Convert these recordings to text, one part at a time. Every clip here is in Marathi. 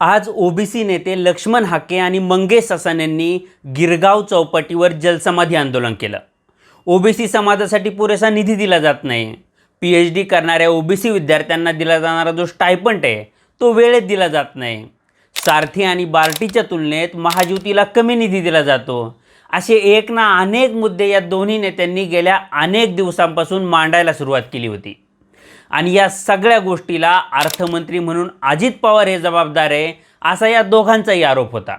आज ओबीसी नेते लक्ष्मण हाके आणि मंगेश ससन यांनी गिरगाव चौपाटीवर जलसमाधी आंदोलन केलं. ओबीसी समाजासाठी पुरेसा निधी दिला जात नाही. पी एच डी करणाऱ्या ओबीसी विद्यार्थ्यांना दिला जाणारा जो स्टायपंट आहे तो वेळेत दिला जात नाही. सारथी आणि बार्टीच्या तुलनेत महाज्योतीला कमी निधी दिला जातो. असे एक ना अनेक मुद्दे या दोन्ही नेत्यांनी गेल्या अनेक दिवसांपासून मांडायला सुरुवात केली होती. आणि या सगळ्या गोष्टीला अर्थमंत्री म्हणून अजित पवार हे जबाबदार आहे असा या दोघांचाही आरोप होता.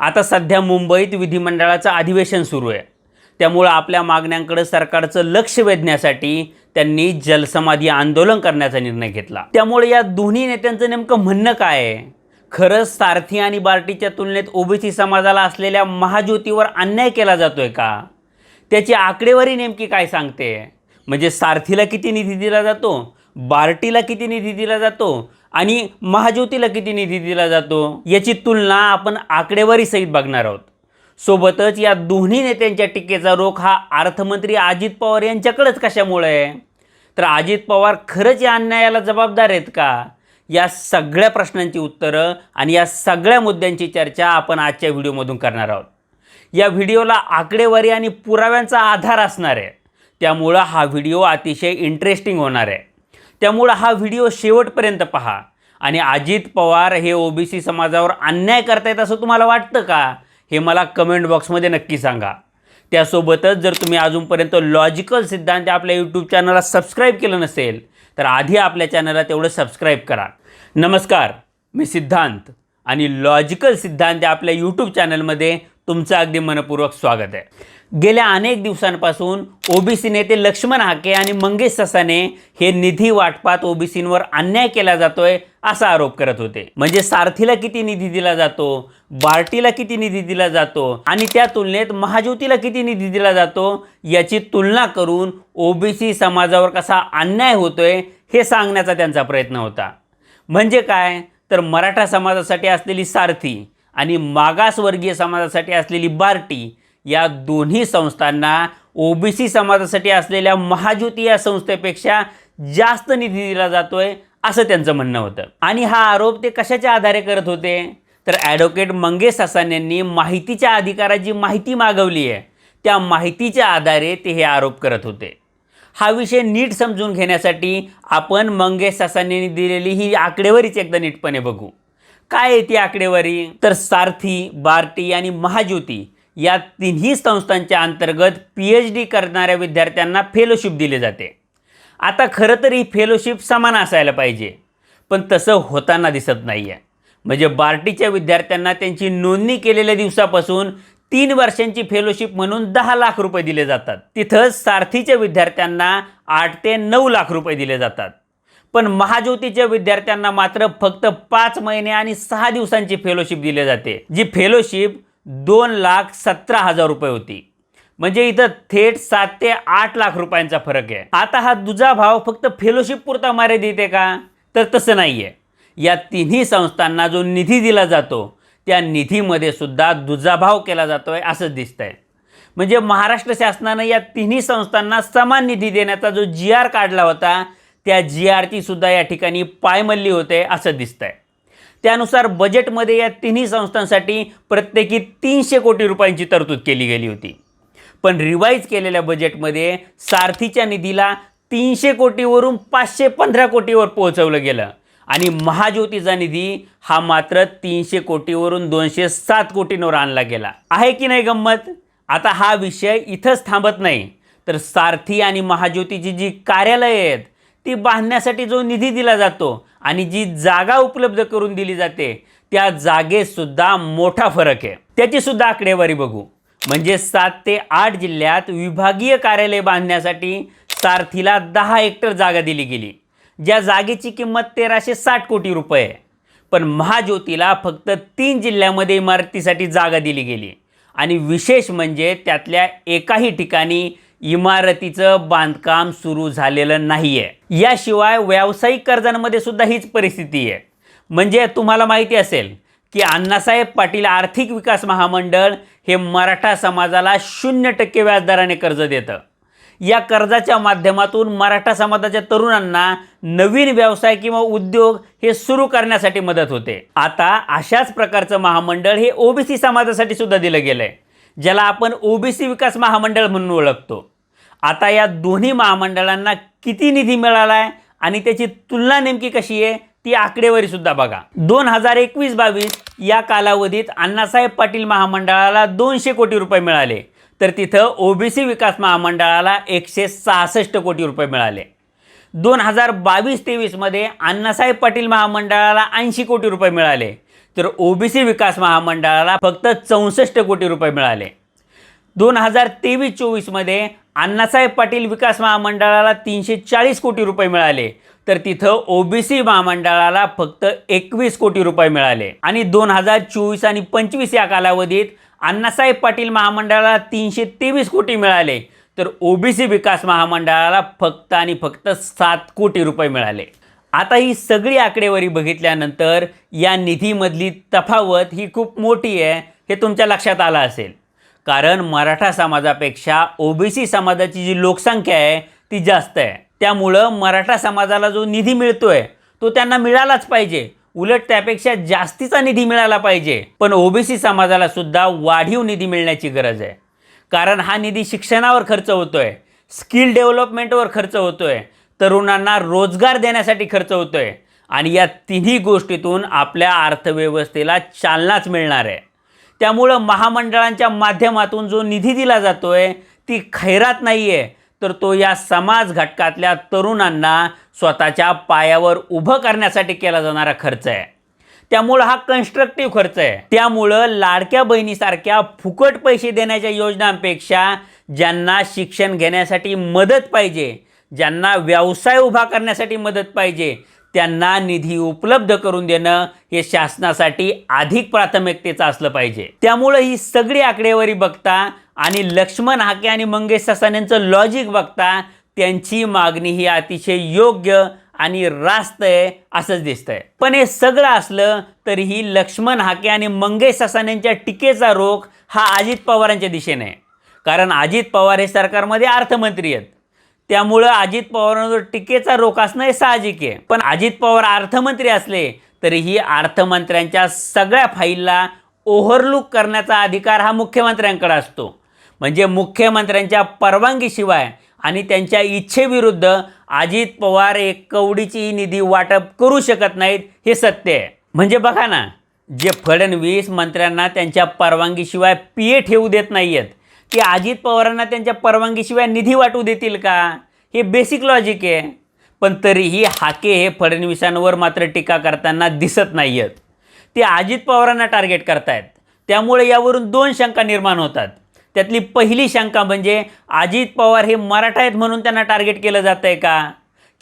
आता सध्या मुंबईत विधिमंडळाचं अधिवेशन सुरू आहे. त्यामुळं आपल्या मागण्यांकडे सरकारचं लक्ष वेधण्यासाठी त्यांनी जलसमाधी आंदोलन करण्याचा निर्णय घेतला. त्यामुळे या दोन्ही नेत्यांचं नेमकं म्हणणं काय आहे? खरंच सारथी आणि बार्टीच्या तुलनेत ओबीसी समाजाला असलेल्या महाज्योतीवर अन्याय केला जातोय का? त्याची आकडेवारी नेमकी काय सांगते? म्हणजे सारथीला किती निधी दिला जातो? बार्टीला किती निधी दिला जातो आणि महाज्योतीला किती निधी दिला जातो याची तुलना आपण आकडेवारीसहित बघणार आहोत. सोबतच या दोन्ही नेत्यांच्या टीकेचा रोख हा अर्थमंत्री अजित पवार यांच्याकडेच कशामुळे? आहे तर अजित पवार खरंच या अन्यायाला जबाबदार आहेत का? या सगळ्या प्रश्नांची उत्तरं आणि या सगळ्या मुद्द्यांची चर्चा आपण आजच्या व्हिडिओमधून करणार आहोत. या व्हिडिओला आकडेवारी आणि पुराव्यांचा आधार असणार आहे. त्यामुळं हा व्हिडिओ अतिशय इंटरेस्टिंग होणार आहे. त्यामुळं हा व्हिडिओ शेवटपर्यंत पहा. आणि अजित पवार हे ओबीसी समाजावर अन्याय करतायत असं तुम्हाला वाटतं का? हे मला कमेंट बॉक्समध्ये नक्की सांगा. त्यासोबतच जर तुम्ही अजूनपर्यंत लॉजिकल सिद्धांत आपल्या यूट्यूब चॅनलला सबस्क्राईब केलं नसेल तर आधी आपल्या चॅनलला तेवढं सबस्क्राईब करा. नमस्कार मी सिद्धांत आणि लॉजिकल सिद्धांत आपल्या यूट्यूब चॅनलमध्ये तुमचं अगदी मनपूर्वक स्वागत आहे. गेल्या अनेक दिवसांपासून ओबीसी नेते लक्ष्मण हाके आणि मंगेश ससाने हे निधी वाटपात ओबीसींवर अन्याय केला जातोय असा आरोप करत होते. म्हणजे सारथीला किती निधी दिला जातो? बार्टीला किती निधी दिला जातो? आणि त्या तुलनेत महाज्योतीला किती निधी दिला जातो? याची तुलना करून ओबीसी समाजावर कसा अन्याय होतोय हे सांगण्याचा त्यांचा प्रयत्न होता. म्हणजे काय? तर मराठा समाजासाठी असलेली सारथी आणि मागासवर्गीय समाजासाठी असलेली बार्टी या दोन्ही संस्थांना ओबीसी समाजासाठी असलेल्या महाज्योती या संस्थेपेक्षा जास्त निधी दिला जातोय असं त्यांचं म्हणणं होतं. आणि हा आरोप ते कशाच्या आधारे करत होते? तर ॲडव्होकेट मंगेश हसन यांनी माहितीच्या अधिकाराची माहिती मागवली आहे त्या माहितीच्या आधारे ते हे आरोप करत होते. हा विषय नीट समजून घेण्यासाठी आपण मंगेश सासांनी दिलेली ही आकडेवारीच एकदा नीटपणे बघू. काय आहे ती आकडेवारी? तर सारथी बार्टी आणि महाज्योती या तिन्ही संस्थांच्या अंतर्गत पी एच डी करणाऱ्या विद्यार्थ्यांना फेलोशिप दिली जाते. आता खरं तर ही फेलोशिप समान असायला पाहिजे पण तसं होताना दिसत नाही आहे म्हणजे बार्टीच्या विद्यार्थ्यांना त्यांची नोंदणी केलेल्या दिवसापासून तीन वर्षांची फेलोशिप म्हणून दहा लाख रुपये दिले जातात. तिथंच सारथीच्या विद्यार्थ्यांना आठ ते नऊ लाख रुपये दिले जातात. पण महाज्योतीच्या विद्यार्थ्यांना मात्र फक्त पाच महिने आणि सहा दिवसांची फेलोशिप दिली जाते जी फेलोशिप दोन लाख सतरा हजार रुपये होती. म्हणजे इथं थेट सात ते आठ लाख रुपयांचा फरक आहे. आता हा दुजा भाव फक्त फेलोशिप पुरता मर्यादित आहे का? तर तसं नाही आहे या तिन्ही संस्थांना जो निधी दिला जातो त्या निधीमध्ये सुद्धा दुजाभाव केला जातो आहे असंच दिसतंय. म्हणजे महाराष्ट्र शासनानं या तिन्ही संस्थांना समान निधी देण्याचा जो जी आर काढला होता त्या जी आरची सुद्धा या ठिकाणी पायमल्ली होते असं दिसतंय. त्यानुसार बजेटमध्ये या तिन्ही संस्थांसाठी प्रत्येकी तीनशे कोटी रुपयांची तरतूद केली गेली होती. पण रिवाईज केलेल्या बजेटमध्ये सारथीच्या निधीला तीनशे कोटीवरून पाचशे पंधरा कोटीवर पोहोचवलं गेलं. आणि महाज्योतीचा निधी हा मात्र तीनशे कोटीवरून दोनशे सात कोटींवर आणला गेला. आहे की नाही गंमत? आता हा विषय इथंच थांबत नाही. तर सारथी आणि महाज्योतीची जी कार्यालयं आहेत ती बांधण्यासाठी जो निधी दिला जातो आणि जी जागा उपलब्ध करून दिली जाते त्या जागेत सुद्धा मोठा फरक आहे. त्याचीसुद्धा आकडेवारी बघू. म्हणजे सात ते आठ जिल्ह्यात विभागीय कार्यालय बांधण्यासाठी सारथीला दहा हेक्टर जागा दिली गेली ज्या जागेची किंमत तेराशे साठ कोटी रुपये आहे. पण महाज्योतीला फक्त तीन जिल्ह्यामध्ये इमारतीसाठी जागा दिली गेली. आणि विशेष म्हणजे त्यातल्या एकाही ठिकाणी इमारतीचं बांधकाम सुरू झालेलं नाही आहे याशिवाय व्यावसायिक कर्जांमध्ये सुद्धा हीच परिस्थिती आहे. म्हणजे तुम्हाला माहिती असेल की अण्णासाहेब पाटील आर्थिक विकास महामंडळ हे मराठा समाजाला शून्य टक्के व्याजदराने कर्ज देतं. या कर्जाच्या माध्यमातून मराठा समाजाच्या तरुणांना नवीन व्यवसाय किंवा उद्योग हे सुरू करण्यासाठी मदत होते. आता अशाच प्रकारचं महामंडळ हे ओबीसी समाजासाठी सुद्धा दिलं गेलं आहे ज्याला आपण ओबीसी विकास महामंडळ म्हणून ओळखतो. आता या दोन्ही महामंडळांना किती निधी मिळाला आहे आणि त्याची तुलना नेमकी कशी आहे ती आकडेवारी सुद्धा बघा. दोन हजार एकवीस बावीस या कालावधीत अण्णासाहेब पाटील महामंडळाला दोनशे कोटी रुपये मिळाले. तर तिथं ओबीसी विकास महामंडळाला एकशे सहासष्ट कोटी रुपये मिळाले. दोन हजार बावीस तेवीसमध्ये अण्णासाहेब पाटील महामंडळाला ऐंशी कोटी रुपये मिळाले. तर ओबीसी विकास महामंडळाला फक्त चौसष्ट कोटी रुपये मिळाले. दोन हजार तेवीस चोवीसमध्ये अण्णासाहेब पाटील विकास महामंडळाला तीनशे चाळीस कोटी रुपये मिळाले. तर तिथं ओबीसी महामंडळाला फक्त एकवीस कोटी रुपये मिळाले. आणि दोन हजार चोवीस आणि पंचवीस या कालावधीत अण्णासाहेब पाटील महामंडळाला तीनशे तेवीस कोटी मिळाले. तर ओबीसी विकास महामंडळाला फक्त आणि फक्त सात कोटी रुपये मिळाले. आता ही सगळी आकडेवारी बघितल्यानंतर या निधीमधली तफावत ही खूप मोठी आहे हे तुमच्या लक्षात आलं असेल. कारण मराठा समाजापेक्षा ओबीसी समाजाची जी लोकसंख्या आहे ती जास्त आहे. त्यामुळं मराठा समाजाला जो निधी मिळतोय तो त्यांना मिळालाच पाहिजे. उलट त्यापेक्षा जास्तीचा निधी मिळाला पाहिजे. पण ओबीसी समाजाला सुद्धा वाढीव निधी मिळण्याची गरज आहे. कारण हा निधी शिक्षणावर खर्च होतोय स्किल डेव्हलपमेंटवर खर्च होतोय तरुणांना रोजगार देण्यासाठी खर्च होतोय. आणि या तिन्ही गोष्टीतून आपल्या अर्थव्यवस्थेला चालनाच मिळणार आहे. त्यामुळं महामंडळांच्या माध्यमातून जो निधी दिला जातोय ती खैरात नाही आहे तर तो या समाज घटकातल्या तरुणांना स्वतःच्या पायावर उभं करण्यासाठी केला जाणारा खर्च आहे. त्यामुळं हा कन्स्ट्रक्टिव्ह खर्च आहे. त्यामुळं लाडक्या बहिणीसारख्या फुकट पैसे देण्याच्या योजनांपेक्षा ज्यांना शिक्षण घेण्यासाठी मदत पाहिजे ज्यांना व्यवसाय उभा करण्यासाठी मदत पाहिजे त्यांना निधी उपलब्ध करून देणं हे शासनासाठी अधिक प्राथमिकतेचं असलं पाहिजे. त्यामुळं ही सगळी आकडेवारी बघता आणि लक्ष्मण हाके आणि मंगेश ससानेंचं लॉजिक बघता त्यांची मागणी ही अतिशय योग्य आणि रास्त आहे असंच दिसतंय. पण हे सगळं असलं तरीही लक्ष्मण हाके आणि मंगेश ससानेंच्या टीकेचा रोख हा अजित पवारांच्या दिशेने आहे. कारण अजित पवार हे सरकारमध्ये अर्थमंत्री आहेत. त्यामुळं अजित पवारांवर टीकेचा रोख असणं हे साहजिक आहे. पण अजित पवार अर्थमंत्री असले तरीही अर्थमंत्र्यांच्या सगळ्या फाईलला ओव्हरलुक करण्याचा अधिकार हा मुख्यमंत्र्यांकडे असतो. म्हणजे मुख्यमंत्र्यांच्या परवानगीशिवाय आणि त्यांच्या इच्छेविरुद्ध अजित पवार एक कवडीची निधी वाटप करू शकत नाहीत हे सत्य आहे. म्हणजे बघा ना जे फडणवीस मंत्र्यांना त्यांच्या परवानगीशिवाय पीए ठेवू देत नाही आहेत की अजित पवारांना त्यांच्या परवानगीशिवाय निधी वाटू देतील का? हे बेसिक लॉजिक आहे. पण तरीही हाके हे फडणवीसांवर मात्र टीका करताना दिसत नाही आहेत ते अजित पवारांना टार्गेट करतायत. त्यामुळे यावरून दोन शंका निर्माण होतात. त्यातली पहिली शंका म्हणजे अजित पवार हे मराठा आहेत म्हणून त्यांना टार्गेट केलं जात आहे का?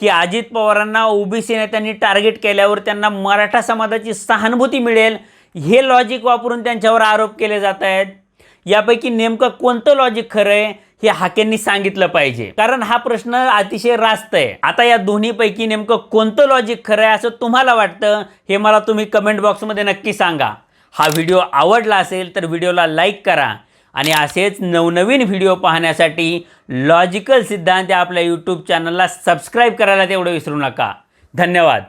की अजित पवारांना ओबीसी नेत्यांनी टार्गेट केल्यावर त्यांना मराठा समाजाची सहानुभूती मिळेल? हे लॉजिक वापरून त्यांच्यावर आरोप केले जात आहेत यापैकी नेमकं कोणतं लॉजिक खरं आहे हे हाकेंनी सांगितलं पाहिजे. कारण हा प्रश्न अतिशय रास्त आहे. आता या दोन्हीपैकी नेमकं कोणतं लॉजिक खरं आहे असं तुम्हाला वाटतं हे मला तुम्ही कमेंट बॉक्समध्ये नक्की सांगा. हा व्हिडिओ आवडला असेल तर व्हिडिओला लाईक करा आणि असेच नवनवीन व्हिडिओ पाहण्यासाठी लॉजिकल सिद्धांत या आपल्या यूट्यूब चॅनलला सबस्क्राईब करायला तेवढं विसरू नका. धन्यवाद.